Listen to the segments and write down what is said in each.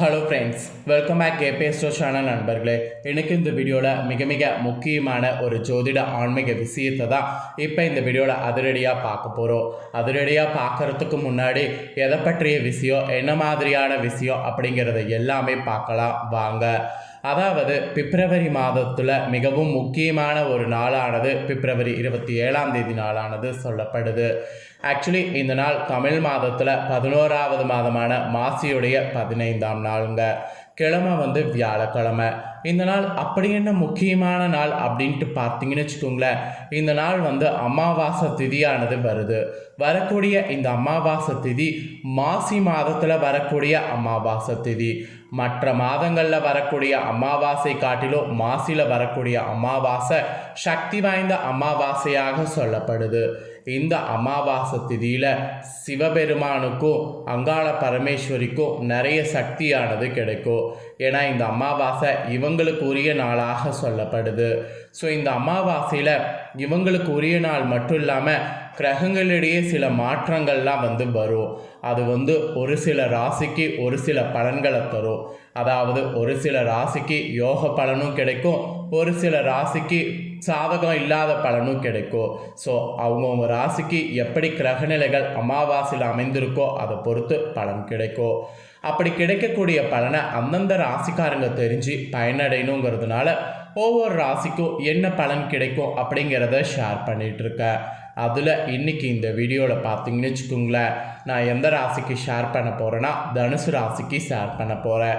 Hello friends welcome back கேபிஎஸ்டோ channel நண்பர்களே. எனக்கு இந்த வீடியோவில் மிக மிக முக்கியமான ஒரு ஜோதிட ஆன்மீக விஷயத்தை தான் இப்போ இந்த வீடியோவில் அதிரடியாக பார்க்க போகிறோம் அதிரடியாக பார்க்கறதுக்கு முன்னாடி எதை பற்றிய விஷயம் என்ன மாதிரியான விஷயம் அப்படிங்கிறத எல்லாமே பார்க்கலாம். வாங்க. அதாவது பிப்ரவரி மாதத்தில் மிகவும் முக்கியமான ஒரு நாளானது பிப்ரவரி இருபத்தி ஏழாம் தேதி நாளானது சொல்லப்படுது. ஆக்சுவலி இந்த நாள் தமிழ் மாதத்தில் பதினோராவது மாதமான மாசியுடைய பதினைந்தாம் நாளுங்க. கிழமை வந்து வியாழக்கிழமை. இந்த நாள் அப்படி என்ன முக்கியமான நாள் அப்படின்ட்டு பார்த்தீங்கன்னு வச்சுக்கோங்களேன். இந்த நாள் வந்து அமாவாசை திதியானது வருது. வரக்கூடிய இந்த அமாவாசை திதி மாசி மாதத்தில் வரக்கூடிய அமாவாசை திதி. மற்ற மாதங்களில் வரக்கூடிய அமாவாசை காட்டிலும் மாசியில் வரக்கூடிய அமாவாசை சக்தி வாய்ந்த அமாவாசையாக சொல்லப்படுது. இந்த அமாவாசை திதியில் சிவபெருமானுக்கும் அங்காள பரமேஸ்வரிக்கும் நிறைய சக்தியானது கிடைக்கும். ஏன்னா இந்த அமாவாசை இவங்களுக்கு உரிய நாளாக சொல்லப்படுது. ஸோ இந்த அமாவாசையில் இவங்களுக்கு உரிய நாள் மட்டும் இல்லாமல் கிரகங்களிடையே சில மாற்றங்கள்லாம் வந்து வரும். அது வந்து ஒரு சில ராசிக்கு ஒரு சில பலன்களை தரும். அதாவது ஒரு சில ராசிக்கு யோக பலனும் கிடைக்கும் ஒரு சில ராசிக்கு சாதகம் இல்லாத பலனும் கிடைக்கும். ஸோ அவங்கவுங்க ராசிக்கு எப்படி கிரகநிலைகள் அமாவாசையில் அமைந்திருக்கோ அதை பொறுத்து பலன் கிடைக்கும். அப்படி கிடைக்கக்கூடிய பலனை அந்தந்த ராசிக்காரங்க தெரிஞ்சு பயனடையணுங்கிறதுனால ஒவ்வொரு ராசிக்கும் என்ன பலன் கிடைக்கும் அப்படிங்கிறத ஷேர் பண்ணிகிட்ருக்கேன் அதில் இன்றைக்கி இந்த வீடியோவில் பார்த்தீங்கன்னு வச்சுக்கோங்களேன் நான் எந்த ராசிக்கு ஷேர் பண்ண போகிறேன்னா தனுசு ராசிக்கு ஷேர் பண்ண போகிறேன்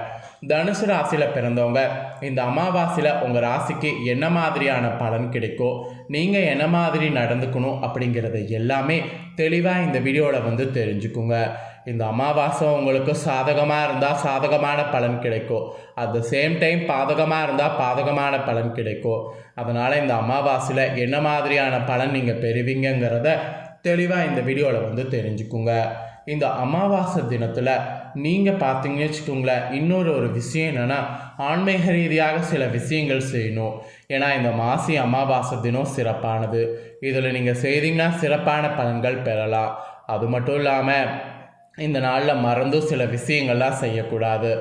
தனுசு ராசியில் பிறந்தவங்க இந்த அமாவாசையில் உங்கள் ராசிக்கு என்ன மாதிரியான பலன் கிடைக்கும் நீங்கள் என்ன மாதிரி நடந்துக்கணும் அப்படிங்கிறத எல்லாமே தெளிவாக இந்த வீடியோவில் வந்து தெரிஞ்சுக்குங்க. இந்த அமாவாசை உங்களுக்கு சாதகமாக இருந்தால் சாதகமான பலன் கிடைக்கும் அட் த சேம் டைம் பாதகமாக இருந்தால் பாதகமான பலன் கிடைக்கும் அதனால் இந்த அமாவாசையில் என்ன மாதிரியான பலன் நீங்கள் பெறுவீங்கங்கிறத தெளிவாக இந்த வீடியோவில் வந்து தெரிஞ்சுக்குங்க. இந்த அமாவாசை தினத்தில் நீங்கள் பார்த்தீங்கன்னு வச்சுக்கோங்களேன் இன்னொரு ஒரு விஷயம் என்னென்னா ஆன்மீக ரீதியாக சில விஷயங்கள் செய்யணும். ஏன்னா இந்த மாசி அமாவாசை தினம் சிறப்பானது. இதில் நீங்கள் செய்தீங்கன்னா சிறப்பான பலன்கள் பெறலாம். அது மட்டும் இல்லாமல் இந்த நாளில் மறந்தும் சில விஷயங்கள்லாம் செய்யக்கூடாது.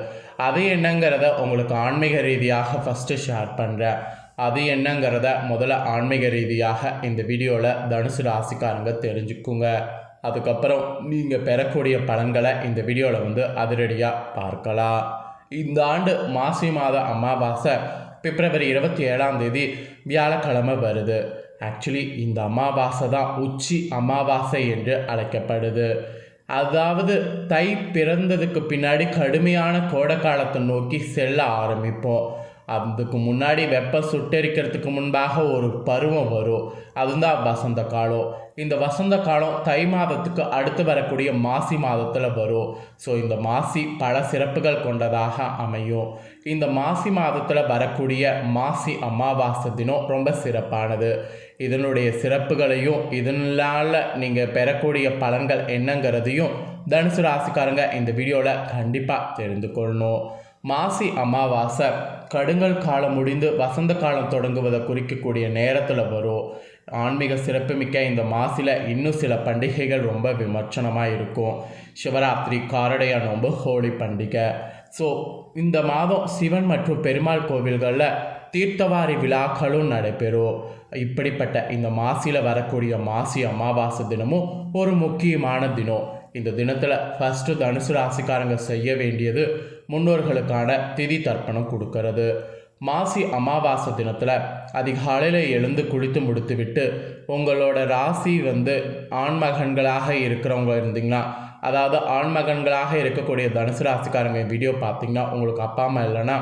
அது என்னங்கிறத உங்களுக்கு ஆன்மீக ரீதியாக ஃபஸ்ட்டு ஷேர் பண்ணுறேன் அது என்னங்கிறத முதல்ல ஆன்மீக ரீதியாக இந்த வீடியோவில் தனுசு ராசிக்காரங்க தெரிஞ்சுக்குங்க. அதுக்கப்புறம் நீங்கள் பெறக்கூடிய பலன்களை இந்த வீடியோவில் வந்து அதிரடியாக பார்க்கலாம். இந்த ஆண்டு மாசி மாத அமாவாசை பிப்ரவரி இருபத்தி ஏழாம் தேதி வியாழக்கிழமை வருது. ஆக்சுவலி இந்த அமாவாசை தான் உச்சி அமாவாசை என்று அழைக்கப்படுது. அதாவது தை பிறந்ததுக்கு பின்னாடி கடுமையான கோடை காலத்தை நோக்கி செல்ல ஆரம்பிப்போம். அதுக்கு முன்னாடி வெப்பம் சுட்டெரிக்கிறதுக்கு முன்பாக ஒரு பருவம் வரும். அதுதான் வசந்த காலம். இந்த வசந்த காலம் தை மாதத்துக்கு அடுத்து வரக்கூடிய மாசி மாதத்தில் வரும். ஸோ இந்த மாசி பல சிறப்புகள் கொண்டதாக அமையும். இந்த மாசி மாதத்தில் வரக்கூடிய மாசி அமாவாசை தினம் ரொம்ப சிறப்பானது. இதனுடைய சிறப்புகளையும் இதனால் நீங்கள் பெறக்கூடிய பலன்கள் என்னங்கிறதையும் தனுசு ராசிக்காரங்க இந்த வீடியோவில் கண்டிப்பாக தெரிந்து கொள்ளணும். மாசி அமாவாசை கடுங்கல் காலம் முடிந்து வசந்த காலம் தொடங்குவதை குறிக்கக்கூடிய நேரத்தில் வரும். ஆன்மீக சிறப்புமிக்க இந்த மாசியில் இன்னும் சில பண்டிகைகள் ரொம்ப விமர்சனமாக இருக்கும். சிவராத்திரி காரடையா நோம்பு ஹோலி பண்டிகை. ஸோ இந்த மாதம் சிவன் மற்றும் பெருமாள் கோவில்களில் தீர்த்தவாரி விழாக்களும் நடைபெறும். இப்படிப்பட்ட இந்த மாசியில் வரக்கூடிய மாசி அமாவாசை தினமும் ஒரு முக்கியமான தினம். இந்த தினத்தில் ஃபஸ்ட்டு தனுசு ராசிக்காரங்க செய்ய வேண்டியது முன்னோர்களுக்கான திதி தர்ப்பணம் கொடுக்கறது. மாசி அமாவாசை தினத்தில் அதிகாலையில் எழுந்து குளித்து முடித்துவிட்டு உங்களோட ராசி வந்து ஆண்மகன்களாக இருக்கிறவங்க இருந்தீங்கன்னா அதாவது ஆண்மகன்களாக இருக்கக்கூடிய தனுசு ராசிக்காரங்க வீடியோ பார்த்தீங்கன்னா உங்களுக்கு அப்பா அம்மா இல்லைன்னா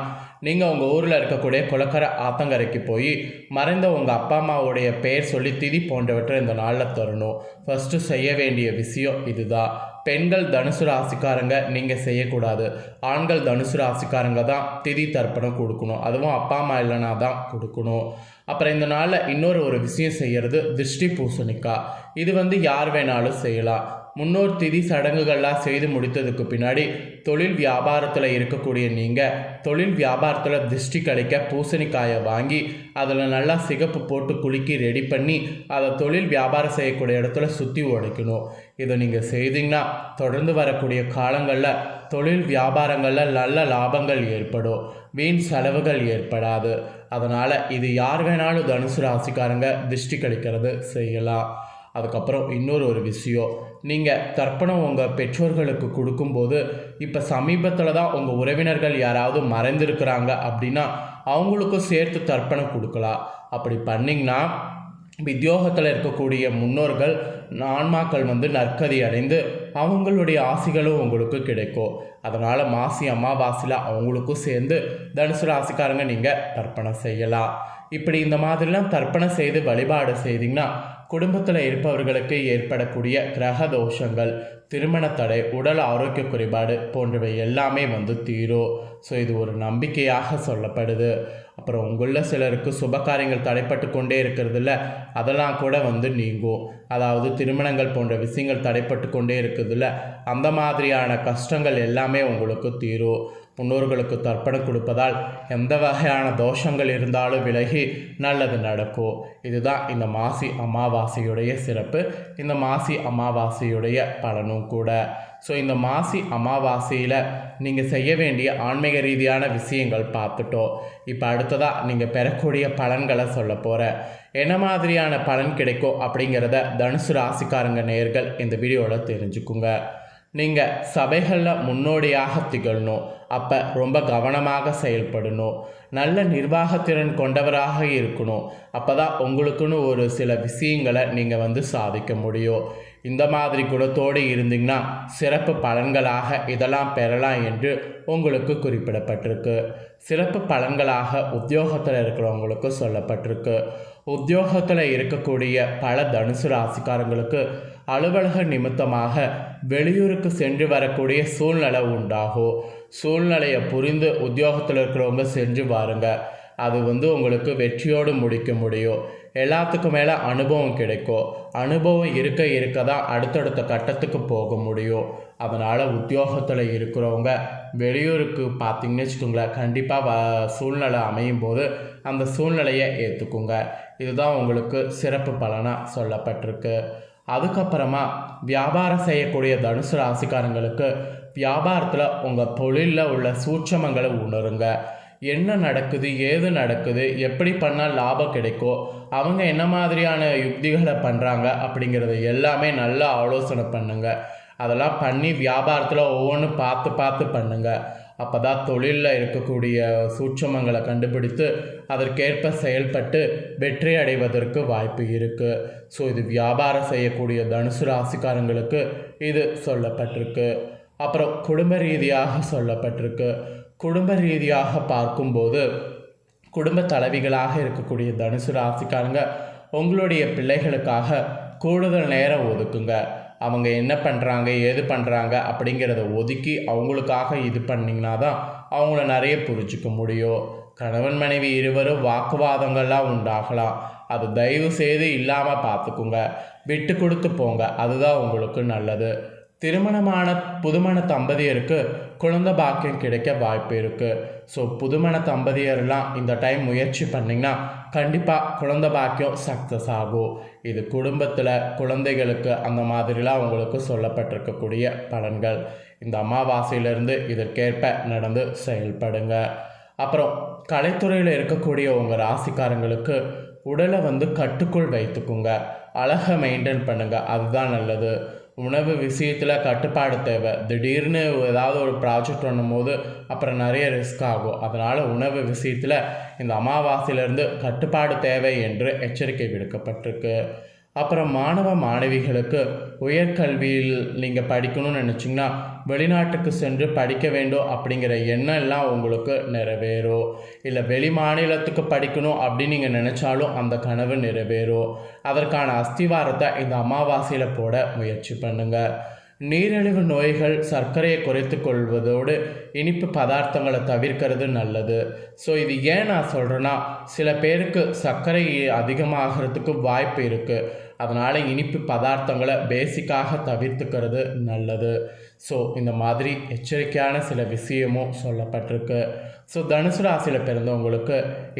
நீங்கள் உங்கள் ஊரில் இருக்கக்கூடிய குளக்கரை ஆத்தங்கரைக்கு போய் மறைந்த உங்கள் அப்பா அம்மாவுடைய பெயர் சொல்லி திதி போன்றவற்றை இந்த நாளில் தரணும். ஃபஸ்ட்டு செய்ய வேண்டிய விஷயம் இதுதான். பெண்கள் தனுசு ராசிக்காரங்க நீங்கள் செய்யக்கூடாது. ஆண்கள் தனுசு ராசிக்காரங்க தான் திதி தர்ப்பணம் கொடுக்கணும். அதுவும் அப்பா அம்மா இல்லைனா தான் கொடுக்கணும். அப்புறம் இந்த நாளில் இன்னொரு ஒரு விஷயம் செய்கிறது திருஷ்டி பூசணிக்கா இது வந்து யார் வேணாலும் செய்யலாம். முன்னோர் திதி சடங்குகள்லாம் செய்து முடித்ததுக்கு பின்னாடி தொழில் வியாபாரத்தில் இருக்கக்கூடிய நீங்கள் தொழில் வியாபாரத்தில் திருஷ்டி கழிக்க பூசணிக்காயை வாங்கி அதில் நல்லா சிகப்பு போட்டு குலுக்கி ரெடி பண்ணி அதை தொழில் வியாபாரம் செய்யக்கூடிய இடத்துல சுற்றி உடைக்கணும். இதை நீங்கள் செய்தீங்கன்னா தொடர்ந்து வரக்கூடிய காலங்களில் தொழில் வியாபாரங்களில் நல்ல லாபங்கள் ஏற்படும். வீண் செலவுகள் ஏற்படாது. அதனால் இது யார் வேணாலும் தனுசு ராசிக்காரங்க திருஷ்டி கழிக்கிறது செய்யலாம். அதுக்கப்புறம் இன்னொரு ஒரு விஷயம். நீங்கள் தர்ப்பணம் உங்கள் பெற்றோர்களுக்கு கொடுக்கும்போது இப்போ சமீபத்தில் தான் உங்கள் உறவினர்கள் யாராவது மறைந்திருக்கிறாங்க அப்படின்னா அவங்களுக்கும் சேர்த்து தர்ப்பணம் கொடுக்கலாம். அப்படி பண்ணிங்கன்னா வித்தியோகத்தில் இருக்கக்கூடிய முன்னோர்கள் ஆன்மாக்கள் வந்து நற்கதி அடைந்து அவங்களுடைய ஆசிகளும் உங்களுக்கு கிடைக்கும். அதனால் மாசி அமாவாசையில் அவங்களுக்கும் சேர்ந்து தனுசு ராசிக்காரங்க நீங்கள் தர்ப்பணம் செய்யலாம். இப்படி இந்த மாதிரிலாம் தர்ப்பணம் செய்து வழிபாடு செய்தீங்கன்னா குடும்பத்தில் இருப்பவர்களுக்கு ஏற்படக்கூடிய கிரக தோஷங்கள் திருமண தடை உடல் ஆரோக்கிய குறைபாடு போன்றவை எல்லாமே வந்து தீரும். ஸோ இது ஒரு நம்பிக்கையாக சொல்லப்படுது. அப்புறம் உங்களில் சிலருக்கு சுப காரியங்கள் தடைப்பட்டு கொண்டே இருக்கிறதுல அதெல்லாம் கூட வந்து நீங்கும். அதாவது திருமணங்கள் போன்ற விஷயங்கள் தடைப்பட்டு கொண்டே இருக்கிறதுல அந்த மாதிரியான கஷ்டங்கள் எல்லாமே உங்களுக்கு தீரும். முன்னோர்களுக்கு தர்ப்பணம் கொடுப்பதால் எந்த வகையான தோஷங்கள் இருந்தாலும் விலகி நல்லது நடக்கும். இதுதான் இந்த மாசி அமாவாசையுடைய சிறப்பு. இந்த மாசி அமாவாசையுடைய பலனும் கூட. ஸோ இந்த மாசி அமாவாசையில் நீங்கள் செய்ய வேண்டிய ஆன்மீக ரீதியான விஷயங்கள் பார்த்துட்டோம் இப்போ அடுத்ததாக நீங்கள் பெறக்கூடிய பலன்களை சொல்ல போகிறேன் என்ன மாதிரியான பலன் கிடைக்கும் அப்படிங்கிறத தனுசு ராசிக்காரங்க நேர்கள் இந்த வீடியோவில் தெரிஞ்சுக்குங்க. நீங்கள் சபைகளில் முன்னோடியாக திகழணும். அப்போ ரொம்ப கவனமாக செயல்படணும். நல்ல நிர்வாகத்திறன் கொண்டவராக இருக்கணும். அப்போ தான் உங்களுக்குன்னு ஒரு சில விஷயங்களை நீங்கள் வந்து சாதிக்க முடியும். இந்த மாதிரி குணத்தோடு இருந்தீங்கன்னா சிறப்பு பலன்களாக இதெல்லாம் பெறலாம் என்று உங்களுக்கு குறிப்பிடப்பட்டிருக்கு. சிறப்பு பலன்களாக உத்தியோகத்தில் இருக்கிறவங்களுக்கு சொல்லப்பட்டிருக்கு. உத்தியோகத்தில் இருக்கக்கூடிய பல தனுசு ராசிக்காரங்களுக்கு அலுவலக நிமித்தமாக வெளியூருக்கு சென்று வரக்கூடிய சூழ்நிலை உண்டாகும் சூழ்நிலையை புரிந்து உத்தியோகத்தில் இருக்கிறவங்க சென்று வாருங்க. அது வந்து உங்களுக்கு வெற்றியோடு முடிக்க முடியும். எல்லாத்துக்கும் மேலே அனுபவம் கிடைக்கும் அனுபவம் இருக்க இருக்க தான் அடுத்தடுத்த கட்டத்துக்கு போக முடியும். அதனால் உத்தியோகத்தில் இருக்கிறவங்க வெளியூருக்கு பார்த்தீங்கன்னு வச்சுக்கோங்களேன் கண்டிப்பாக வ சூழ்நிலை அமையும் போது அந்த சூழ்நிலையை ஏற்றுக்குங்க இதுதான் உங்களுக்கு சிறப்பு பலனாக சொல்லப்பட்டிருக்கு. அதுக்கப்புறமா வியாபாரம் செய்யக்கூடிய தனுசு ராசிக்காரங்களுக்கு வியாபாரத்தில் உங்கள் தொழிலில் உள்ள சூட்சமங்களை உணருங்க. என்ன நடக்குது ஏது நடக்குது எப்படி பண்ணால் லாபம் கிடைக்கும் அவங்க என்ன மாதிரியான யுக்திகளை பண்ணுறாங்க அப்படிங்கிறது எல்லாமே நல்லா ஆலோசனை பண்ணுங்க. அதெல்லாம் பண்ணி வியாபாரத்தில் ஒவ்வொன்றும் பார்த்து பார்த்து பண்ணுங்கள் அப்போ தான் தொழிலில் இருக்கக்கூடிய சூட்சமங்களை கண்டுபிடித்து அதற்கேற்ப செயல்பட்டு வெற்றி அடைவதற்கு வாய்ப்பு இருக்குது ஸோ இது வியாபாரம் செய்யக்கூடிய தனுசு ராசிக்காரங்களுக்கு இது சொல்லப்பட்டிருக்கு. அப்புறம் குடும்ப ரீதியாக சொல்லப்பட்டிருக்கு. குடும்ப ரீதியாக பார்க்கும்போது குடும்ப தலைவிகளாக இருக்கக்கூடிய தனுசு ராசிக்காரங்க உங்களுடைய பிள்ளைகளுக்காக கூடுதல் நேரம் ஒதுக்குங்க. அவங்க என்ன பண்ணுறாங்க ஏது பண்ணுறாங்க அப்படிங்கிறத ஒதுக்கி அவங்களுக்காக இது பண்ணிங்கன்னா தான் அவங்கள நிறைய புரிஞ்சிக்க முடியும். கணவன் மனைவி இருவரும் வாக்குவாதங்கள்லாம் உண்டாகலாம். அது தயவு செய்து இல்லாமல் பார்த்துக்குங்க. விட்டு கொடுத்து போங்க. அதுதான் உங்களுக்கு நல்லது. திருமணமான புதுமண தம்பதியருக்கு குழந்தை பாக்கியம் கிடைக்க வாய்ப்பு இருக்குது ஸோ புதுமண தம்பதியர்லாம் இந்த டைம் முயற்சி பண்ணிங்கன்னா கண்டிப்பாக குழந்த பாக்கியம் சக்ஸஸ் ஆகும். இது குடும்பத்தில் குழந்தைகளுக்கு அந்த மாதிரிலாம் உங்களுக்கு சொல்லப்பட்டிருக்கக்கூடிய பலன்கள். இந்த அமாவாசையிலிருந்து இதற்கேற்ப நடந்து செயல்படுங்க. அப்புறம் கலைத்துறையில் இருக்கக்கூடிய உங்கள் ராசிக்காரங்களுக்கு உடலை வந்து கட்டுக்குள் வைத்துக்குங்க. அழகை மெயின்டைன் பண்ணுங்கள் அதுதான் நல்லது. உணவு விஷயத்தில் கட்டுப்பாடு தேவை. திடீர்னு ஏதாவது ஒரு ப்ராஜெக்ட் பண்ணும்போது அப்புறம் நிறைய ரிஸ்க் ஆகும். அதனால் உணவு விஷயத்தில் இந்த அமாவாசையிலேருந்து கட்டுப்பாடு தேவை என்று எச்சரிக்கை விடுக்கப்பட்டிருக்கு. அப்புறம் மாணவ மாணவிகளுக்கு உயர்கல்வியில் நீங்கள் படிக்கணும்னு நினச்சிங்கன்னா வெளிநாட்டுக்கு சென்று படிக்க வேண்டும் அப்படிங்கிற எண்ணம் எல்லாம் உங்களுக்கு நிறைவேறும் இல்லை வெளி மாநிலத்துக்கு படிக்கணும் அப்படின்னு நீங்கள் நினச்சாலும் அந்த கனவு நிறைவேறும் அதற்கான அஸ்திவாரத்தை இந்த அமாவாசையில் போட முயற்சி பண்ணுங்கள் நீரிழிவு நோய்கள் சர்க்கரையை குறைத்து கொள்வதோடு இனிப்பு பதார்த்தங்களை தவிர்க்கிறது நல்லது. ஸோ இது ஏன் நான் சொல்கிறேன்னா சில பேருக்கு சர்க்கரை அதிகமாகிறதுக்கு வாய்ப்பு இருக்குது அதனால் இனிப்பு பதார்த்தங்களை பேசிக்காக தவிர்த்துக்கிறது நல்லது. ஸோ இந்த மாதிரி எச்சரிக்கையான சில விஷயமும் சொல்லப்பட்டிருக்கு. ஸோ தனுசு ராசியில் பிறந்தவங்களுக்கு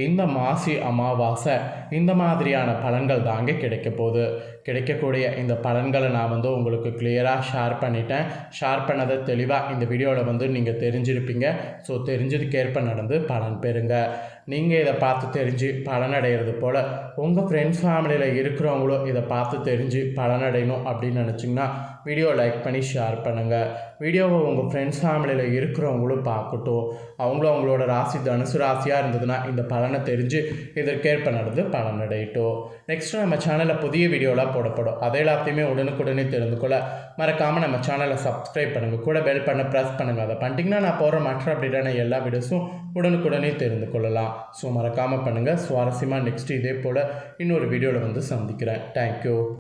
இந்த மாசி அமாவாசை இந்த மாதிரியான பலன்கள் தாங்க கிடைக்க போகுது. கிடைக்கக்கூடிய இந்த பலன்களை நான் வந்து உங்களுக்கு கிளியராக ஷேர் பண்ணிட்டேன். ஷேர் பண்ணதை தெளிவாக இந்த வீடியோவில் வந்து நீங்கள் தெரிஞ்சிருப்பீங்க. ஸோ தெரிஞ்சதுக்கேற்ப நடந்து பலன் பெறுங்க. நீங்கள் இதை பார்த்து தெரிஞ்சு பலனடைகிறது போல் உங்கள் ஃப்ரெண்ட்ஸ் ஃபேமிலியில் இருக்கிறவங்களும் இதை பார்த்து தெரிஞ்சு பலனடையணும் அப்படின்னு நினச்சிங்கன்னா வீடியோ லைக் பண்ணி ஷேர் பண்ணுங்கள் வீடியோவை உங்கள் ஃப்ரெண்ட்ஸ் ஃபேமிலியில் இருக்கிறவங்களும் பார்க்கட்டும். அவங்களும் அவங்களோட ராசி தனுசு ராசியாக இருந்ததுன்னா இந்த பலனை தெரிஞ்சு இதற்கேற்ப நடந்து பலனடையட்டும். நெக்ஸ்ட்டு நம்ம சேனலில் புதிய வீடியோலாம் போடப்படும் அதை எல்லாத்தையுமே உடனுக்குடனே தெரிந்து கொள்ள மறக்காமல் நம்ம சேனலை சப்ஸ்கிரைப் பண்ணுங்கள் கூட பெல் பண்ண ப்ரெஸ் பண்ணுங்கள் அதை பண்ணிட்டீங்கன்னா நான் போகிற மற்ற அப்படின்னா எல்லா வீடியோஸும் உடனுக்குடனே தெரிந்து கொள்ளலாம். ஸோ மறக்காமல் பண்ணுங்கள் சுவாரஸ்யமாக நெக்ஸ்ட் இதே போல் இன்னொரு வீடியோவில் வந்து சந்திக்கிறேன். தேங்க்யூ